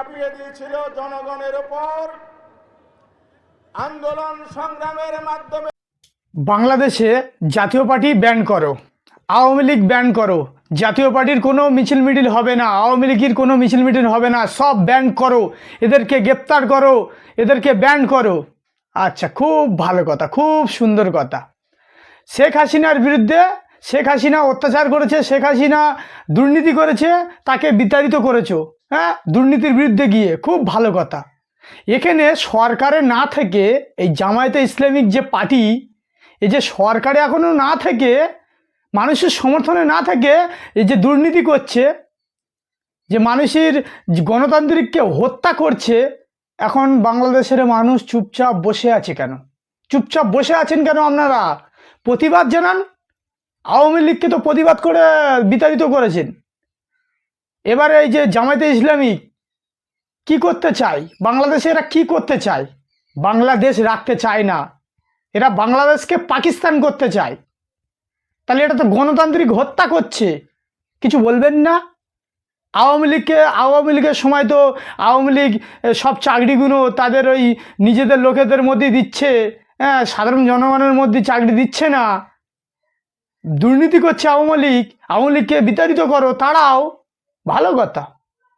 চাপিয়ে দিয়েছিল জনগণের ওপর আন্দোলন সংগ্রামের মাধ্যমে বাংলাদেশে জাতীয় পার্টি ব্যান করো, আওয়ামী লীগ ব্যান করো, জাতীয় পার্টির কোনো মিছিল মিটিল হবে না, আওয়ামী লীগের কোনো মিছিল মিটিল হবে না, সব ব্যান করো, এদেরকে গ্রেপ্তার করো, এদেরকে ব্যান করো। আচ্ছা খুব ভালো কথা, খুব সুন্দর কথা। শেখ হাসিনার বিরুদ্ধে, শেখ হাসিনা অত্যাচার করেছে, শেখ হাসিনা দুর্নীতি করেছে, তাকে বিতাড়িত করেছ। হ্যাঁ দুর্নীতির বিরুদ্ধে গিয়ে, খুব ভালো কথা। এখানে সরকারে না থেকে, এই জামায়াতে ইসলামিক যে পার্টি, এই যে সরকারে এখনও না থেকে, মানুষের সমর্থনে না থেকে, এই যে দুর্নীতি করছে, যে মানুষের গণতান্ত্রিককে হত্যা করছে, এখন বাংলাদেশের মানুষ চুপচাপ বসে আছে কেন? চুপচাপ বসে আছেন কেন আপনারা? প্রতিবাদ জানান? আওয়ামী লীগকে তো প্রতিবাদ করে বিতাড়িত করেছেন। এবারে এই যে জামায়াতে ইসলামী কি করতে চায়? বাংলাদেশে এরা কি করতে চায়? বাংলাদেশ রাখতে চায় না। এরা বাংলাদেশকে পাকিস্তান করতে চায়। তাহলে এটা তো গণতান্ত্রিক হত্যা করছে। কিছু বলবেন না? আওয়ামী লীগকে, আওয়ামী লীগের সময় তো আওয়ামী লীগ সব চাকরিগুলো তাদের ওই নিজেদের লোকেদের মধ্যে দিচ্ছে। হ্যাঁ সাধারণ জনগণের মধ্যে চাকরি দিচ্ছে না। দুর্নীতি করছে আওয়ামী লীগ। আওয়ামী লীগকে বিতাড়িত করো তারাও ভালো কথা।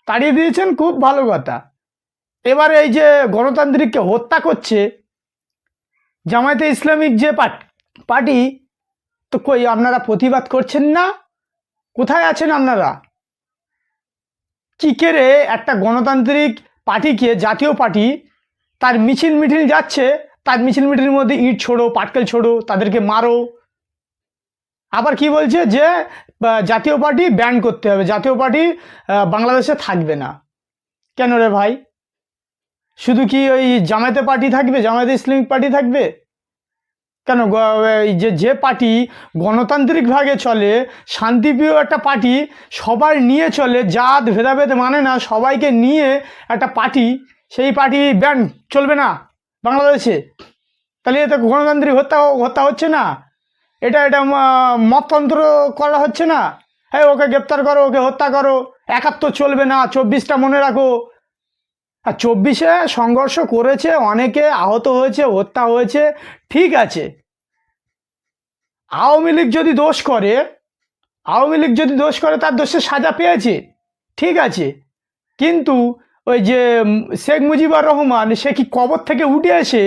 তাড়িয়ে দিয়েছেন, খুব ভালো কথা। এবারে এই যে গণতান্ত্রিককে হত্যা করছে, জামায়াতে ইসলামিক যে পার্টি, তো কই আপনারা প্রতিবাদ করছেন না? কোথায় আছেন আপনারা? কি করে একটা গণতান্ত্রিক পার্টিকে, জাতীয় পার্টি, তার মিছিল মিটিল যাচ্ছে, তার মিছিল মিটিলের মধ্যে ইট ছোড়ো, পাটকেল ছোড়ো, তাদেরকে মারো আবার কি বলছে যে জাতীয় পার্টি ব্যান করতে হবে। জাতীয় পার্টি বাংলাদেশে থাকবে না। কেন রে ভাই? শুধু কি ওই জামায়াতে পার্টি থাকবে? জামায়াতে ইসলামিক পার্টি থাকবে? কেন? যে যে পার্টি গণতান্ত্রিকভাবে চলে, শান্তিপ্রিয় একটা পার্টি সবার নিয়ে চলে, জাত, ভেদাভেদ মানে না, সবাইকে নিয়ে একটা পার্টি, সেই পার্টি ব্যান চলবে না বাংলাদেশে। তাহলে এটা গণতান্ত্রিক হত্যা হত্যা হচ্ছে না? এটা এটা ম- মততন্ত্র করা হচ্ছে না। হ্যাঁ ওকে গ্রেপ্তার করো, ওকে হত্যা করো, একাত্তর চলবে না, চব্বিশটা মনে রাখো। আর চব্বিশে সংঘর্ষ করেছে, অনেকে আহত হয়েছে, হত্যা হয়েছে, ঠিক আছে। আওয়ামী লীগ যদি দোষ করে, আওয়ামী লীগ যদি দোষ করে, তার দোষে সাজা পেয়েছে, ঠিক আছে। কিন্তু ওই যে শেখ মুজিবুর রহমান, সে কি কবর থেকে উঠে এসে,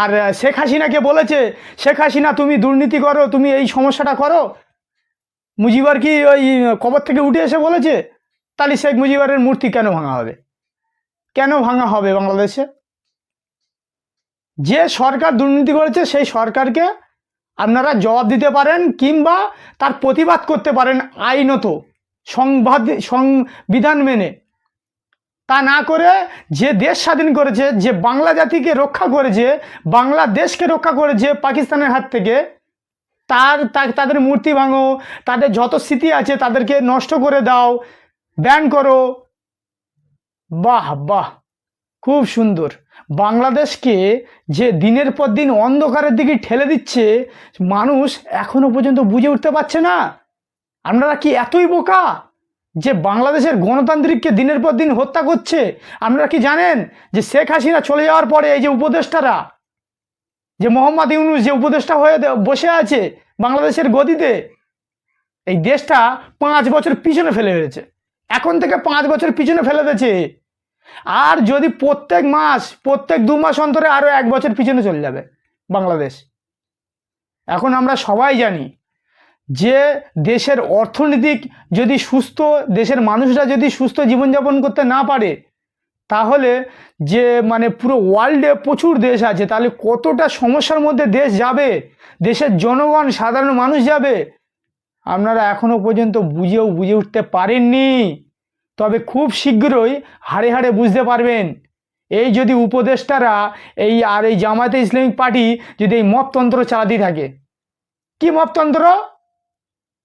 আর শেখ হাসিনাকে বলেছে, শেখ হাসিনা, তুমি দুর্নীতি করো, তুমি এই সমস্যাটা করো মুজিবার কি ওই কবর থেকে উঠে এসে বলেছে? তাহলে শেখ মুজিবারের মূর্তি কেন ভাঙা হবে? কেন ভাঙা হবে বাংলাদেশে? যে সরকার দুর্নীতি করেছে, সেই সরকারকে আপনারা জবাব দিতে পারেন, কিংবা তার প্রতিবাদ করতে পারেন আইনত, সংবাদ, সংবিধান মেনে। তা না করে যে দেশ স্বাধীন করেছে, যে বাংলা জাতিকে রক্ষা করেছে, বাংলাদেশকে রক্ষা করেছে পাকিস্তানের হাত থেকে, তার তাদের মূর্তি ভাঙো, তাদের যত স্মৃতি আছে তাদেরকে নষ্ট করে দাও, ব্যান করো। বাহ বাহ, খুব সুন্দর। বাংলাদেশকে যে দিনের পর দিন অন্ধকারের দিকে ঠেলে দিচ্ছে, মানুষ এখনও পর্যন্ত বুঝে উঠতে পারছে না। আপনারা কি এতই বোকা? যে বাংলাদেশের গণতান্ত্রিককে দিনের পর দিন হত্যা করছে। আপনারা কি জানেন যে শেখ হাসিনা চলে যাওয়ার পরে এই যে উপদেষ্টারা, যে মোহাম্মদ ইউনুস যে উপদেষ্টা হয়ে বসে আছে বাংলাদেশের গদিতে, এই দেশটা পাঁচ বছর পিছনে ফেলে হয়েছে এখন থেকে পাঁচ বছর পিছনে ফেলে দিয়েছে। আর যদি প্রত্যেক মাস, প্রত্যেক দু মাস অন্তরে আরও এক বছর পিছনে চলে যাবে বাংলাদেশ। এখন আমরা সবাই জানি যে দেশের অর্থনৈতিক যদি সুস্থ, দেশের মানুষরা যদি সুস্থ জীবনযাপন করতে না পারে, তাহলে যে মানে পুরো ওয়ার্ল্ডে প্রচুর দেশ আছে, তাহলে কতটা সমস্যার মধ্যে দেশ যাবে? দেশের জনগণ, সাধারণ মানুষ যাবে? আপনারা এখনও পর্যন্ত বুঝেও বুঝে উঠতে পারেননি। তবে খুব শীঘ্রই হাড়ে হাড়ে বুঝতে পারবেন। এই যদি উপদেষ্টারা, এই আর এই জামায়াতে ইসলামিক পার্টি যদি এই মপতন্ত্র চালাতে থাকে, কি মপতন্ত্র?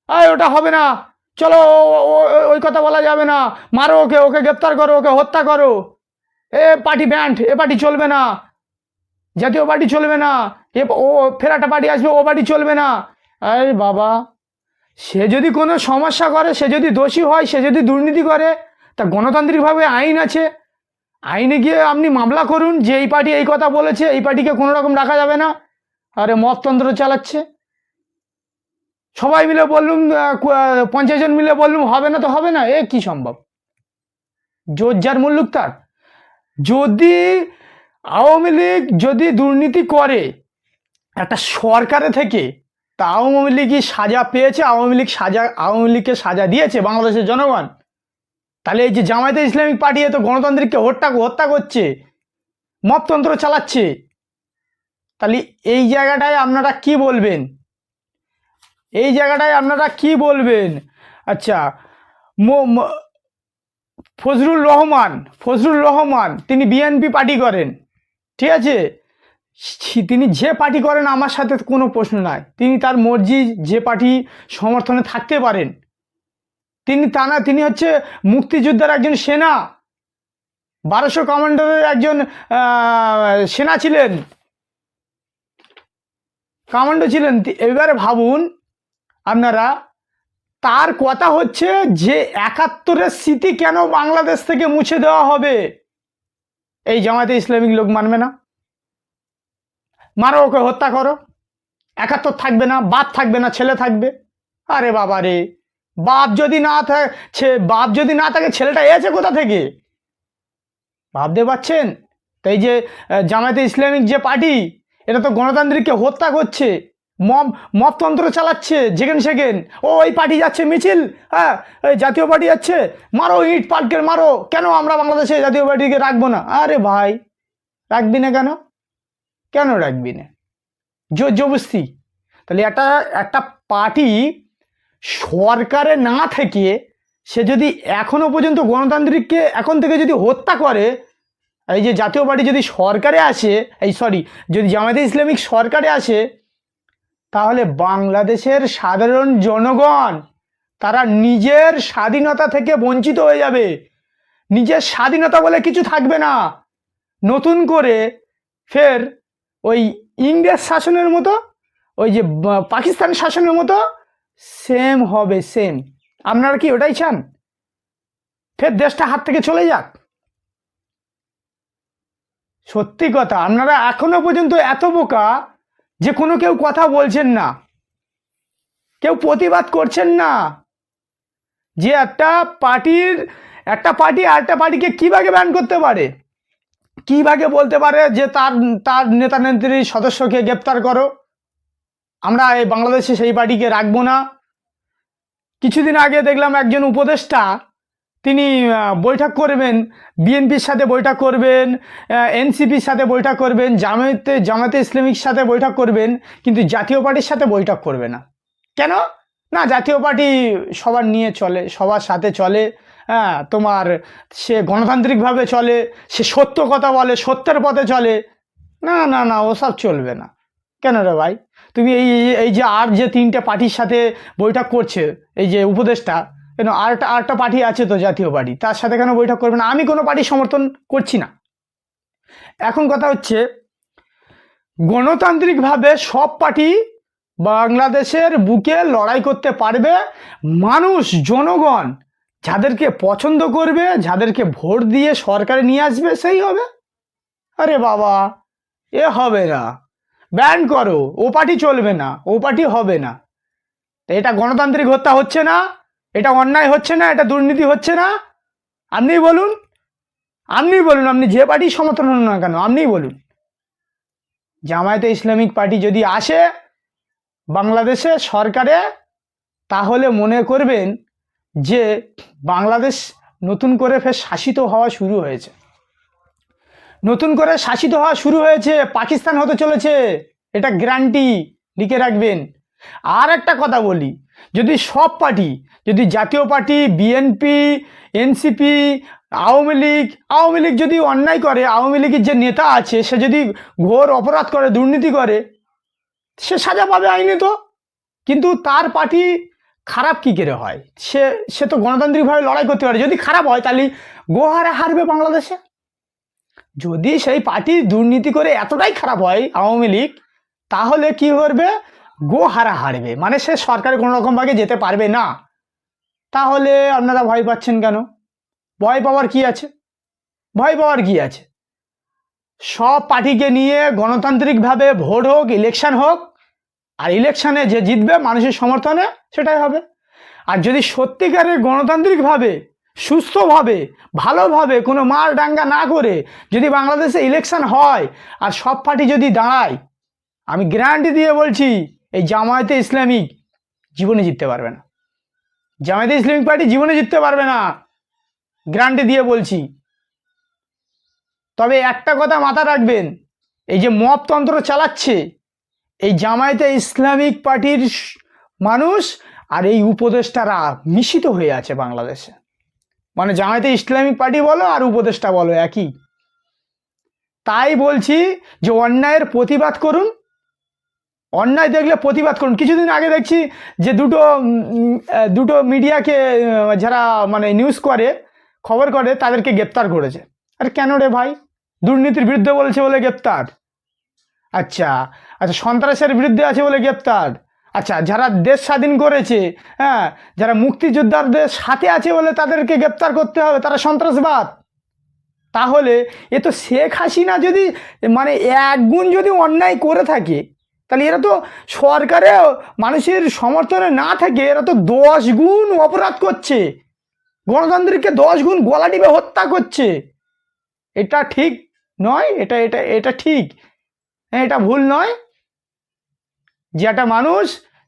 আয়, ওটা হবে না। চলো ওই কথা বলা যাবে না। মারো ওকে ওকে গ্রেপ্তার করো, ওকে হত্যা করো। এ পার্টি ব্যান্ড, এ পার্টি চলবে না। জাতীয় পার্টি চলবে না। এ, ও, ফেরাটা পার্টি আসবে, ও পার্টি চলবে না। আরে বাবা, সে যদি কোনো সমস্যা করে, সে যদি দোষী হয়, সে যদি দুর্নীতি করে, তা গণতান্ত্রিকভাবে আইন আছে। আইনে গিয়ে আপনি মামলা করুন, যে এই পার্টি এই কথা বলেছে, এই পার্টিকে কোনো রকম রাখা যাবে না। আরে মততন্ত্র চালাচ্ছে। সবাই মিলে বললুম পঞ্চাশ জন মিলে বললুম, হবে না তো হবে না, এ কি সম্ভব? জোর যার মুল্লুক তার। যদি আওয়ামী লীগ যদি দুর্নীতি করে, একটা সরকারে থেকে, তা আওয়ামী লীগই সাজা পেয়েছে, আওয়ামী লীগ সাজা, আওয়ামী লীগকে সাজা দিয়েছে বাংলাদেশের জনগণ। তাহলে এই যে জামায়াতে ইসলামিক পার্টি এত গণতান্ত্রিককে হত্যা হত্যা করছে, মপতন্ত্র চালাচ্ছে, তাহলে এই জায়গাটায় আপনারা কি বলবেন? এই জায়গাটায় আপনারা কি বলবেন? আচ্ছা ম- রহমান ফজরুল রহমান, তিনি বিএনপি পার্টি করেন, ঠিক আছে? তিনি যে পার্টি করেন, আমার সাথে কোনো প্রশ্ন নাই। তিনি তার মর্জি যে পার্টি সমর্থনে থাকতে পারেন। তিনি তা না, তিনি হচ্ছে মুক্তিযোদ্ধার একজন সেনা। বারোশো কমান্ডারের একজন সেনা ছিলেন। কমান্ডো ছিলেন। এবারে ভাবুন আপনারা, তার কথা হচ্ছে যে একাত্তরের স্মৃতি কেন বাংলাদেশ থেকে মুছে দেওয়া হবে? এই জামাতে ইসলামিক লোক মানবে না। মারো ওকে, হত্যা করো। একাত্তর থাকবে না, বাপ থাকবে না, ছেলে থাকবে। আরে বাবা রে, বাপ যদি না থাকে বাপ যদি না থাকে, ছেলেটা এসে কোথা থেকে? ভাবতে পারছেন? তাই যে জামায়াতে ইসলামিক যে পার্টি, এটা তো গণতান্ত্রিককে হত্যা করছে। মব মবতন্ত্র চালাচ্ছে যেখানে সেখান ও ওই পার্টি যাচ্ছে মিছিল হ্যাঁ ওই জাতীয় পার্টি যাচ্ছে। মারো ইট পাটকে মারো। কেন আমরা বাংলাদেশে জাতীয় পার্টিকে রাখব না? আরে ভাই, রাখবি না কেন? কেন রাখবি না? জোর জবস্তি। তাহলে একটা একটা পার্টি সরকারে না থেকে সে যদি এখনও পর্যন্ত গণতান্ত্রিককে এখন থেকে যদি হত্যা করে, এই যে জাতীয় পার্টি যদি সরকারে আসে, এই সরি, যদি জামায়াতে ইসলামিক সরকারে আসে তাহলে বাংলাদেশের সাধারণ জনগণ, তারা নিজের স্বাধীনতা থেকে বঞ্চিত হয়ে যাবে। নিজের স্বাধীনতা বলে কিছু থাকবে না। নতুন করে ফের ওই ইংরেজ শাসনের মতো, ওই যে পাকিস্তান শাসনের মতো সেম হবে সেম আপনারা কি ওটাই চান? ফের দেশটা হাত থেকে চলে যাক। সত্যি কথা, আপনারা এখনও পর্যন্ত এত বোকা যে কোনো কেউ কথা বলছেন না। কেউ প্রতিবাদ করছেন না। যে একটা পার্টির, একটা পার্টি আর একটা পার্টিকে কীভাবে ব্যান করতে পারে? কীভাবে বলতে পারে যে তার তার নেতা নেত্রীর সদস্যকে গ্রেপ্তার করো? আমরা এই বাংলাদেশে সেই পার্টিকে রাখব না। কিছুদিন আগে দেখলাম একজন উপদেষ্টা তিনি বৈঠক করবেন, বিএনপির সাথে বৈঠক করবেন এনসিপির সাথে বৈঠক করবেন, জামায়াতে জামাতে ইসলামিক সাথে বৈঠক করবেন, কিন্তু জাতীয় পার্টির সাথে বৈঠক করবে না। কেন? না, জাতীয় পার্টি সবার নিয়ে চলে, সবার সাথে চলে হ্যাঁ তোমার সে গণতান্ত্রিকভাবে চলে, সে সত্য কথা বলে, সত্যের পথে চলে। না না না, ওসব চলবে না। কেন রে ভাই? তুমি এই, এই- যে আর যে তিনটে পার্টির সাথে বৈঠক করছে, এই যে উপদেশটা কেন আরেকটা আরেকটা পার্টি আছে তো জাতীয় পার্টি। তার সাথে কেন বৈঠক করবে না? আমি কোনো পার্টি সমর্থন করছি না। এখন কথা হচ্ছে, গণতান্ত্রিকভাবে সব পার্টি বাংলাদেশের বুকে লড়াই করতে পারবে মানুষ, জনগণ, যাদেরকে পছন্দ করবে, যাদেরকে ভোট দিয়ে সরকারে নিয়ে আসবে, সেই হবে। আরে বাবা, এ হবে না। ব্যান করো, ও পার্টি চলবে না, ও পার্টি হবে না। এটা গণতান্ত্রিক হত্যা হচ্ছে না। এটা অন্যায় হচ্ছে না, এটা দুর্নীতি হচ্ছে না। আপনিই বলুন আপনিই বলুন, আপনি যে পার্টি সমর্থন হন না কেন, আপনিই বলুন। জামায়াতে ইসলামিক পার্টি যদি আসে বাংলাদেশে সরকারে, তাহলে মনে করবেন যে বাংলাদেশ নতুন করে ফের শাসিত হওয়া শুরু হয়েছে। নতুন করে শাসিত হওয়া শুরু হয়েছে, পাকিস্তান হতে চলেছে, এটা গ্যারান্টি লিখে রাখবেন। আর একটা কথা বলি, যদি সব পার্টি, যদি জাতীয় party BNP NCP Awami League Awami League যদি অন্যায় করে, আওয়ামী লীগের যে নেতা আছে, সে যদি ঘোর অপরাধ করে, দুর্নীতি করে, সে সাজা পাবে আইনে তো। কিন্তু তার পার্টি খারাপ কী করে হয়? সে সে তো গণতান্ত্রিকভাবে লড়াই করতে পারে। যদি খারাপ হয়, তাহলে গোহারে হারবে বাংলাদেশে। যদি সেই পার্টি দুর্নীতি করে এতটাই খারাপ হয় আওয়ামী লীগ, তাহলে কি করবে? গো হারা হারবে। মানে সে সরকার কোনো রকমভাবে যেতে পারবে না। তাহলে আপনারা ভয় পাচ্ছেন কেন? ভয় পাওয়ার কি আছে? ভয় পাওয়ার কি আছে? সব পার্টিকে নিয়ে গণতান্ত্রিকভাবে ভোট হোক ইলেকশন হোক, আর ইলেকশানে যে জিতবে মানুষের সমর্থনে সেটাই হবে। আর যদি সত্যিকারের গণতান্ত্রিকভাবে, সুস্থভাবে, ভালোভাবে কোনো মার ডাঙ্গা না করে যদি বাংলাদেশে ইলেকশন হয়, আর সব পার্টি যদি দাঁড়ায়, আমি গ্যারান্টি দিয়ে বলছি এই জামায়াতে ইসলামিক জীবনে জিততে পারবে না। জামায়াতে ইসলামিক পার্টি জীবনে জিততে পারবে না গ্যারান্টি দিয়ে বলছি। তবে একটা কথা মাথা রাখবেন, এই যে মপতন্ত্র চালাচ্ছে, এই জামায়াতে ইসলামিক পার্টির মানুষ আর এই উপদেষ্টারা মিশিত হয়ে আছে বাংলাদেশে। মানে জামায়াতে ইসলামিক পার্টি বলো আর উপদেষ্টা বলো একই। তাই বলছি যে অন্যায়ের প্রতিবাদ করুন অন্যায় দেখলে প্রতিবাদ করুন। কিছুদিন আগে দেখছি যে দুটো দুটো মিডিয়াকে যারা মানে নিউজ করে, খবর করে, তাদেরকে গ্রেপ্তার করেছে। আরে কেন রে ভাই? দুর্নীতির বিরুদ্ধে বলেছে বলে গ্রেপ্তার। আচ্ছা আচ্ছা সন্ত্রাসের বিরুদ্ধে আছে বলে গ্রেপ্তার। আচ্ছা যারা দেশ স্বাধীন করেছে হ্যাঁ যারা মুক্তিযোদ্ধাদের সাথে আছে বলে তাদেরকে গ্রেপ্তার করতে হবে, তারা সন্ত্রাসবাদ। তাহলে এ তো শেখ হাসিনা যদি মানে একগুণ যদি অন্যায় করে থাকে তাহলে এরা তো সরকারে মানুষের সমর্থনে না থাকে এরা তো দশ গুণ অপরাধ করছে। গণতান্ত্রিককে দশ গুণ গলা টিপে হত্যা করছে। এটা ঠিক নয়, এটা এটা এটা ঠিক। হ্যাঁ এটা ভুল নয়। যে একটা মানুষ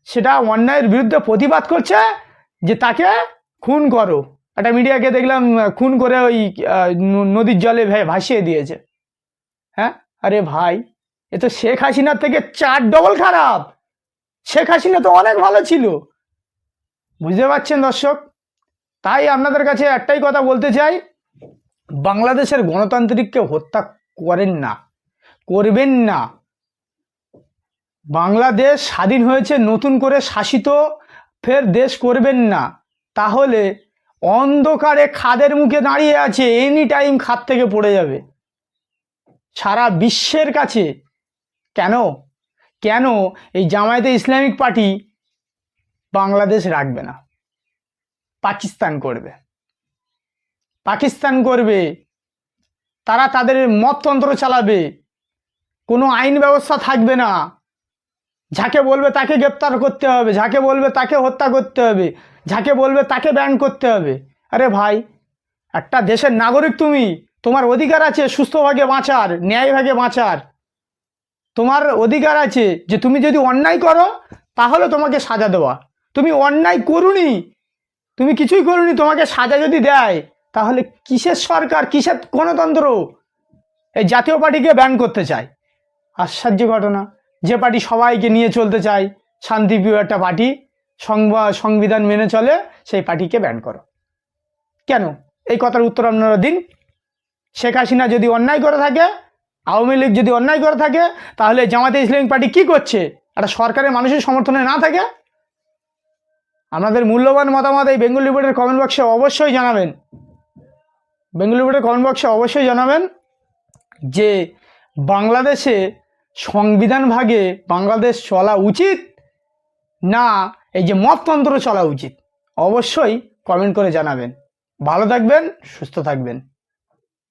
সেটা অন্যায়ের বিরুদ্ধে প্রতিবাদ করছে, যে তাকে খুন করো। একটা মিডিয়াকে দেখলাম, খুন করে ওই নদীর জলে ভাসিয়ে দিয়েছে। হ্যাঁ? আরে ভাই। এ তো শেখ হাসিনার থেকে চার ডবল খারাপ। শেখ হাসিনা তো অনেক ভালো ছিল। বুঝতে পারছেন দর্শক? তাই আপনাদের কাছে একটাই কথা বলতে চাই, বাংলাদেশের গণতান্ত্রিককে হত্যা করেন না, করবেন না। বাংলাদেশ স্বাধীন হয়েছে, নতুন করে শাসিত, ফের দেশ করবেন না। তাহলে অন্ধকারে খাদের মুখে দাঁড়িয়ে আছে এনি টাইম খাদ থেকে পড়ে যাবে। সারা বিশ্বের কাছে কেন? কেন এই জামায়াতে ইসলামিক পার্টি বাংলাদেশ রাখবে না? পাকিস্তান করবে। পাকিস্তান করবে। তারা তাদের মততন্ত্র চালাবে। কোনো আইন ব্যবস্থা থাকবে না। যাকে বলবে তাকে গ্রেপ্তার করতে হবে। যাকে বলবে তাকে হত্যা করতে হবে। যাকে বলবে তাকে ব্যান করতে হবে। আরে ভাই, একটা দেশের নাগরিক তুমি। তোমার অধিকার আছে সুস্থভাবে বাঁচার, ন্যায়ভাগে বাঁচার। তোমার অধিকার আছে যে তুমি যদি অন্যায় করো, তাহলে তোমাকে সাজা দেওয়া। তুমি অন্যায় করুনি, তুমি কিছুই করুনি, তোমাকে সাজা যদি দেয়, তাহলে কিসের সরকার, কিসের গণতন্ত্র? এই জাতীয় পার্টিকে ব্যান করতে চায়। আশ্চর্য ঘটনা। যে পার্টি সবাইকে নিয়ে চলতে চায়, শান্তিপ্রিয় একটা পার্টি, সংবা- সংবিধান মেনে চলে, সেই পার্টিকে ব্যান করো। কেন? এই কথার উত্তর আপনারা দিন। শেখ হাসিনা যদি অন্যায় করে থাকে আওয়ামী লীগ যদি অন্যায় করে থাকে, তাহলে জামাতে ইসলামিক পার্টি কি করছে? একটা সরকারের মানুষের সমর্থনে না থাকে? আপনাদের মূল্যবান মতামত এই বেঙ্গল রিপোর্টের কমেন্ট বক্সে অবশ্যই জানাবেন। বেঙ্গল রিপোর্টের কমেন্ট বক্সে অবশ্যই জানাবেন যে বাংলাদেশে সংবিধান ভাগে বাংলাদেশ চলা উচিত না এই যে মততন্ত্র চলা উচিত? অবশ্যই কমেন্ট করে জানাবেন। ভালো থাকবেন, সুস্থ থাকবেন।